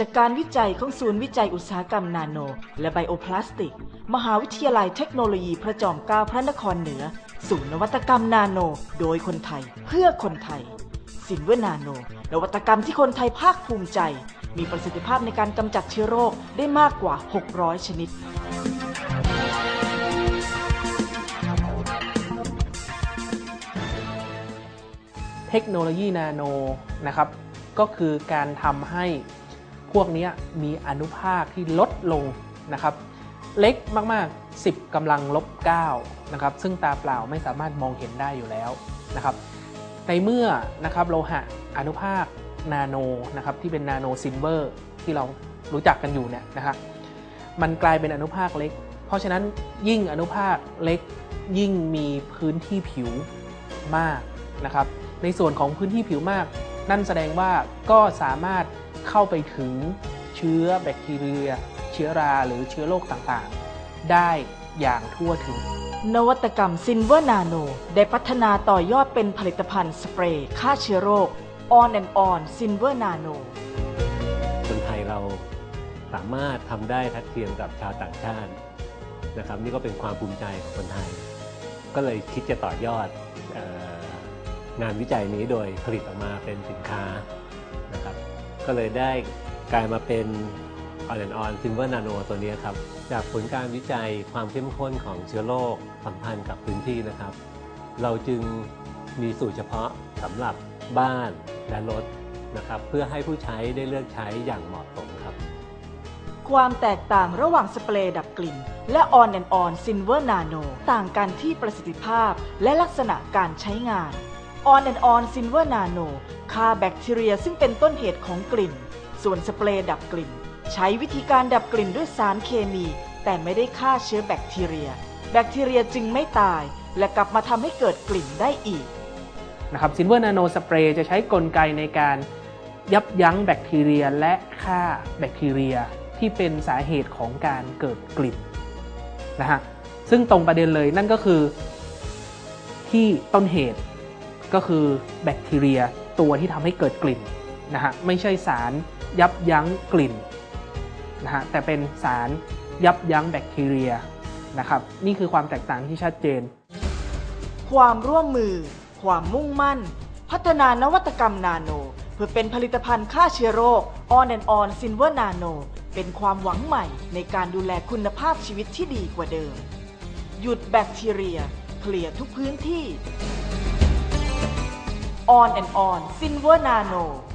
จากการวิจัยของศูนย์วิจัยอุตสาหกรรมนาโน และไบโอพลาสติก มหาวิทยาลัยเทคโนโลยีพระจอมเกล้าพระนครเหนือ ศูนย์นวัตกรรมนาโน โดยคนไทยเพื่อคนไทย สินเวนาโน นวัตกรรมที่คนไทยภาคภูมิใจ มีประสิทธิภาพในการกำจัดเชื้อโรคได้มากกว่า 600 ชนิดเทคโนโลยีนาโนนะครับก็คือการทำให้ พวกนี้มีอนุภาคที่ลดลงนะครับ เล็กมากๆ 10กำลังลบ9นะครับ ซึ่งตาเปล่าไม่สามารถมองเห็นได้อยู่แล้วนะครับ ในเมื่อนะครับโลหะอนุภาคนาโนนะครับที่เป็นนาโนซิลเวอร์ที่เรารู้จักกันอยู่เนี่ยนะครับมันกลายเป็นอนุภาคเล็ก เพราะฉะนั้นยิ่งอนุภาคเล็กยิ่งมีพื้นที่ผิวมากนะครับ ในส่วนของพื้นที่ผิวมาก นั่นแสดงว่าก็สามารถ เข้าไปถึงเชื้อแบคทีเรีย เชื้อราหรือเชื้อโรคต่างๆ ได้อย่างทั่วถึง นวัตกรรมซินเวอร์นาโน ได้พัฒนาต่อยอดเป็นผลิตภัณฑ์สเปรย์ฆ่าเชื้อโรค On and On Silver Nano คนไทยเราสามารถทำได้ทัดเทียมกับชาวต่างชาตินะครับนี่ก็เป็นความภูมิใจของคนไทย ก็เลยคิดจะต่อยอดเอองานวิจัยนี้โดยผลิตออกมาเป็นสินค้านะครับ ก็เลยได้กลายมาเป็นออนแอนออนซิลเวอร์นาโนตัวนี้ครับ จากผลการวิจัยความเข้มข้นของเชื้อโรคสัมพันธ์กับพื้นที่นะครับ เราจึงมีสูตรเฉพาะสำหรับบ้านและรถนะครับ เพื่อให้ผู้ใช้ได้เลือกใช้อย่างเหมาะสมครับ ความแตกต่างระหว่างสเปรย์ดับกลิ่น และ On and On Silver Nano ต่างกันที่ประสิทธิภาพและลักษณะการใช้งาน On and On Silver Nano ฆ่าแบคทีเรียซึ่งเป็นต้นเหตุของกลิ่น ส่วนสเปรย์ดับกลิ่น ใช้วิธีการดับกลิ่นด้วยสารเคมี แต่ไม่ได้ฆ่าเชื้อแบคทีเรีย แบคทีเรียจึงไม่ตาย และกลับมาทำให้เกิดกลิ่นได้อีกนะครับซิลเวอร์นาโนสเปรย์จะใช้กลไกในการยับยั้งแบคทีเรียและฆ่าแบคทีเรียที่เป็นสาเหตุของการเกิดกลิ่นนะฮะซึ่งตรงประเด็นเลยนั่นก็คือที่ต้นเหตุก็คือแบคทีเรีย ตัวที่ทำให้เกิดกลิ่นนะฮะไม่ใช่สารยับยั้งกลิ่นนะฮะแต่เป็นสารยับยั้งแบคทีเรียนะครับนี่คือความแตกต่างที่ชัดเจน ความร่วมมือ ความมุ่งมั่น พัฒนานวัตกรรมนาโน เพื่อเป็นผลิตภัณฑ์ฆ่าเชื้อโรค On and On Silver Nano เป็นความหวังใหม่ในการดูแลคุณภาพชีวิตที่ดีกว่าเดิม หยุดแบคทีเรียเคลียร์ทุกพื้นที่ On and On. Silver Nano